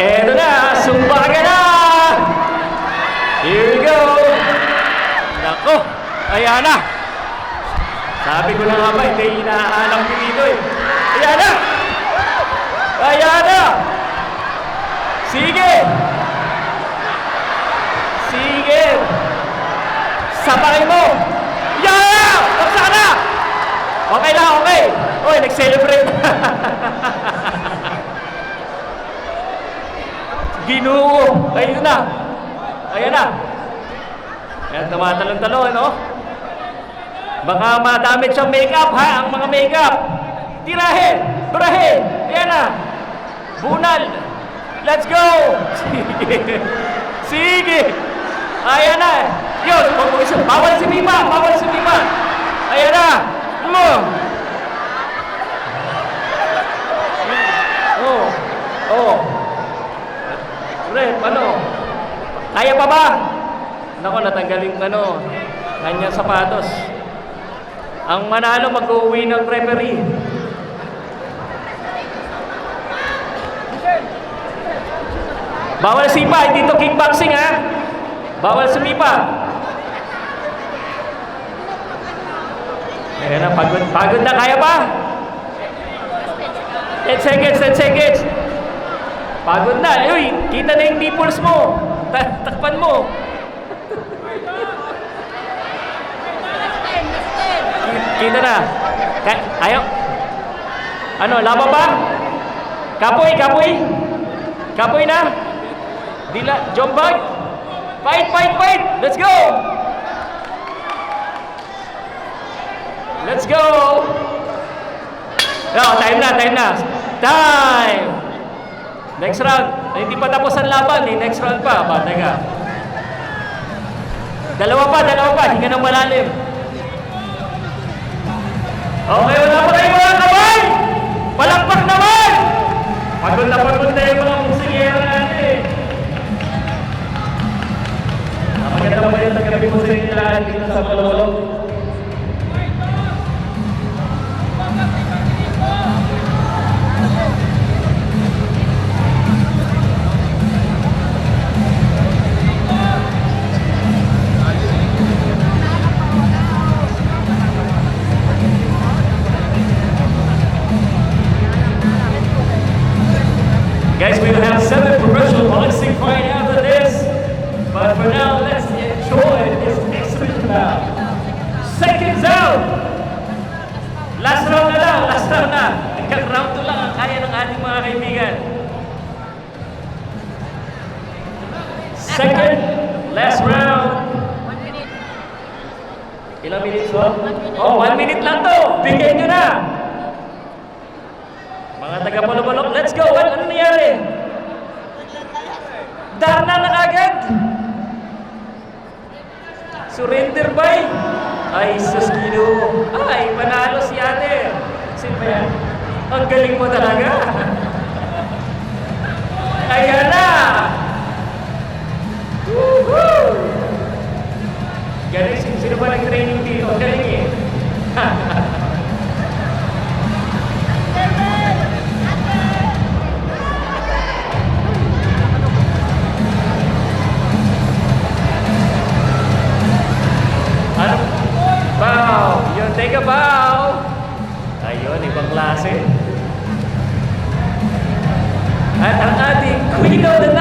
Eto na, sumba ka na! Here we go! Nako, ayan na! Sabi ko na nga ba, hindi inaalam ko dito eh. Ayan na! Ayan na! Sige! Sige! Sabay mo! Yan na! Tapos na! Okay na, okay! Oy, nag-celebrate! Ginoo! Ayun na! Ayan na! Ayan, tumatalon-talon, ano? Baka madamit siyang makeup, ha? Ang mga makeup! Tirahin! Barahin! Ayan na! Bunal! Let's go! Sige! Sige! Ayan na! Yun! Bawal si Pipa! Bawal si Pipa! Ayan na! Mo! Oh! Oh! Rep, ano? Kaya pa ba? Nako, natanggaling ano, kanyang sapatos. Ang manalo mag-uwi ng referee. Bawal sipa, hindi to kickboxing ha. Bawal sumipa. Ayan na, pagod, pagod na, kaya pa? 10 seconds, 10 seconds. Pagod na. Uy, kita na yung nipples mo. Ta- takpan mo. Ki- Kita na. Ka- ayaw. Ano, laban ba? Kapoy, kapoy. Kapoy na. Dila, jombag. Fight, fight, fight. Let's go. Let's go. No, time na, time na. Time. Next round. Hindi pa tapos ang laban eh. Next round pa. Ba, teka. Dalawa pa, dalawa pa. Hinga ng malalim. Okay, wala pa tayo mga kamay! Palakpak naman! Pagod na pagod na yung mga musikera natin. Napaganda pa rin sa gabi mo sa inyo dito sa Malolo. Guys, we will have seven professional boxing fight after this. But for now, let's enjoy this exhibition bout. Seconds out! Last round na lang, last round na. Hanggang round 2 lang ang kaya ng ating mga kaibigan. Second, last round. Ilang minutes ba? Oh, one minute lang to. Bigyan nyo na. Mga taga Polo-Polo, let's go! Ano, nangyari? Darna na kagad! Surrender by? Ay, sus Ginoo. Ay, panalo si ate. Sino ba yan? Ang galing mo talaga. Ayan take a bow! Ayun, ibang klase. At ang ating Queen of the